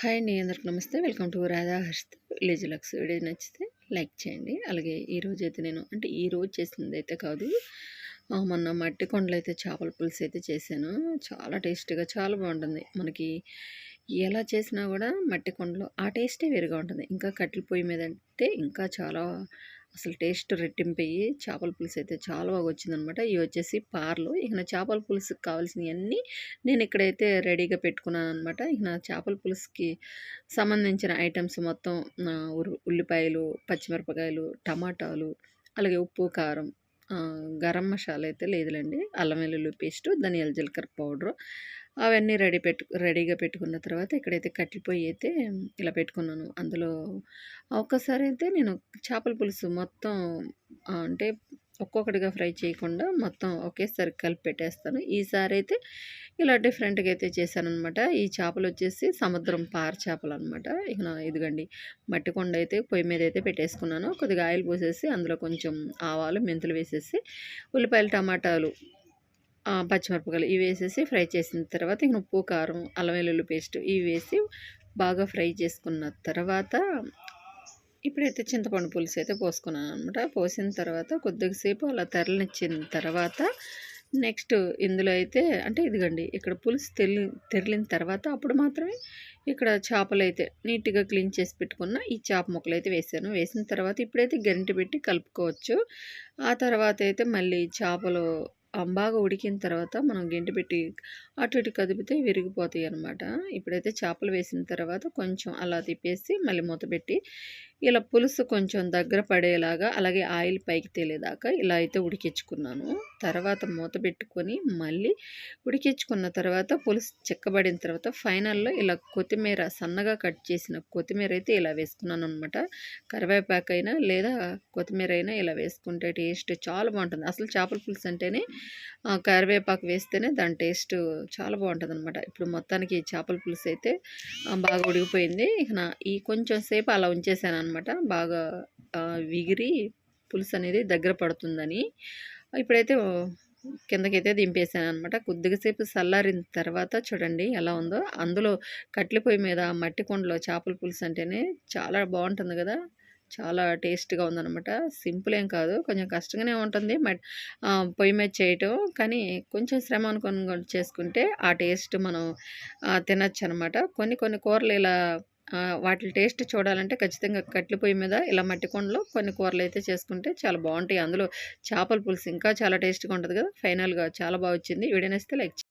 Hi అండి అందరికి నమస్తే. Welcome to Radha Harsh village lux. Video నచ్చితే లైక్ చేయండి. అలాగే ఈరోజు అయితే నేను అంటే ఈ రోజు చేసింది అయితే కాదు మొన్న మట్టి కొండలు అయితే చేపల పులుసు అయితే చేశాను. చాలా టేస్టీగా చాలా బాగుంటుంది. మనకి ఎలా చేసినా కూడా మట్టి కొండలో ఆ టేస్టే వేరుగా ఉంటుంది. ఇంకా కట్టెల పొయ్యి మీద అంటే ఇంకా చాలా అసలు టేస్ట్ రెట్టింపయ్యి చేపల పులుసు అయితే చాలా బాగా వచ్చిందనమాట. ఇవి వచ్చేసి పార్లు. ఇక నా చేపల పులుసుకి కావాల్సినవన్నీ నేను ఇక్కడైతే రెడీగా పెట్టుకున్నాను అనమాట ఇక నా చేపల పులుసుకి సంబంధించిన ఐటమ్స్ మొత్తం ఉల్లిపాయలు పచ్చిమిరపకాయలు టమాటాలు అలాగే ఉప్పు కారం గరం మసాలా అయితే లేదులేండి. అల్లం వెల్లుల్లి పేస్టు ధనియాల జీలకర్ర పౌడరు అవన్నీ రెడీ పెట్టు రెడీగా పెట్టుకున్న తర్వాత ఇక్కడైతే కట్టెల పొయ్యి అయితే ఇలా పెట్టుకున్నాను. అందులో ఒక్కసారి అయితే నేను చేపల పులుసు మొత్తం అంటే ఒక్కొక్కటిగా ఫ్రై చేయకుండా మొత్తం ఒకేసారి కలిపి పెట్టేస్తాను. ఈసారి అయితే ఇలా డిఫరెంట్గా అయితే చేశానమాట ఈ చేపలు వచ్చేసి సముద్రం పార చేపలు అనమాట ఇక ఇదిగండి మట్టి కొండ అయితే పొయ్యి మీద అయితే పెట్టేసుకున్నాను. కొద్దిగా ఆయిల్ పోసేసి అందులో కొంచెం ఆవాలు మెంతులు వేసేసి ఉల్లిపాయలు టమాటాలు పచ్చిమిరపకాయలు ఇవి వేసేసి ఫ్రై చేసిన తర్వాత ఇంక ఉప్పు కారం అల్లం వెల్లుల్లి పేస్ట్ ఇవి వేసి బాగా ఫ్రై చేసుకున్న తర్వాత ఇప్పుడైతే చింతపండు పులుసు అయితే పోసుకున్నాను అనమాట పోసిన తర్వాత కొద్దిసేపు అలా తెరలిచ్చిన తర్వాత నెక్స్ట్ ఇందులో అయితే అంటే ఇదిగండి ఇక్కడ పులుసు తెలి తెరిలిన తర్వాత అప్పుడు మాత్రమే ఇక్కడ చేపలు అయితే నీట్గా క్లీన్ చేసి పెట్టుకున్న ఈ చేప ముక్కలు అయితే వేసాను. వేసిన తర్వాత ఇప్పుడైతే గరిటె పెట్టి కలుపుకోవచ్చు. ఆ తర్వాత అయితే మళ్ళీ చేపలు బాగా ఉడికిన తర్వాత మనం గెంటి పెట్టి అటు ఇటు కదిపితే విరిగిపోతాయి అనమాట ఇప్పుడైతే చేపలు వేసిన తర్వాత కొంచెం అలా తిప్పేసి మళ్ళీ మూత పెట్టి ఇలా పులుసు కొంచెం దగ్గర పడేలాగా అలాగే ఆయిల్ పైకి తేలేదాకా ఇలా అయితే ఉడికించుకున్నాను. తర్వాత మూత పెట్టుకొని మళ్ళీ ఉడికించుకున్న తర్వాత పులుసు చెక్కబడిన తర్వాత ఫైనల్లో ఇలా కొత్తిమీర సన్నగా కట్ చేసిన కొత్తిమీర అయితే ఇలా వేసుకున్నాను అనమాట కరివేపాకు అయినా లేదా కొత్తిమీర అయినా ఇలా వేసుకుంటే టేస్ట్ చాలా బాగుంటుంది. అసలు చేపల పులుసు అంటేనే కరివేపాకు వేస్తేనే దాని టేస్ట్ చాలా బాగుంటుంది అనమాట ఇప్పుడు మొత్తానికి చేపల పులుసు అయితే బాగా ఉడిగిపోయింది ఇక నా ఈ కొంచెం సేపు అలా ఉంచేసాను అనమాట బాగా విగిరి పులుసు అనేది దగ్గర పడుతుందని. ఇప్పుడైతే కిందకైతే దింపేసాను అనమాట కొద్దిగా సేపు చల్లారిన తర్వాత చూడండి ఎలా ఉందో. అందులో కట్ల పొయ్యి మీద మట్టి కొండలో చేపల పులుసు అంటేనే చాలా బాగుంటుంది కదా. చాలా టేస్ట్గా ఉందనమాట. సింపుల్ ఏం కాదు. కొంచెం కష్టంగానే ఉంటుంది బట్ పొయ్యి మీద చేయటం. కానీ కొంచెం శ్రమ అనుకొని చేసుకుంటే ఆ టేస్ట్ మనం తినచ్చు అనమాట కొన్ని కొన్ని కూరలు ఇలా వాటి టేస్ట్ చూడాలంటే ఖచ్చితంగా కట్టెల పొయ్యి మీద ఇలా మట్టి కొండలో కొన్ని కూరలు అయితే చేసుకుంటే చాలా బాగుంటాయి. అందులో చేపల పులుసు ఇంకా చాలా టేస్ట్గా ఉంటుంది కదా. ఫైనల్గా చాలా బాగా వచ్చింది. Video like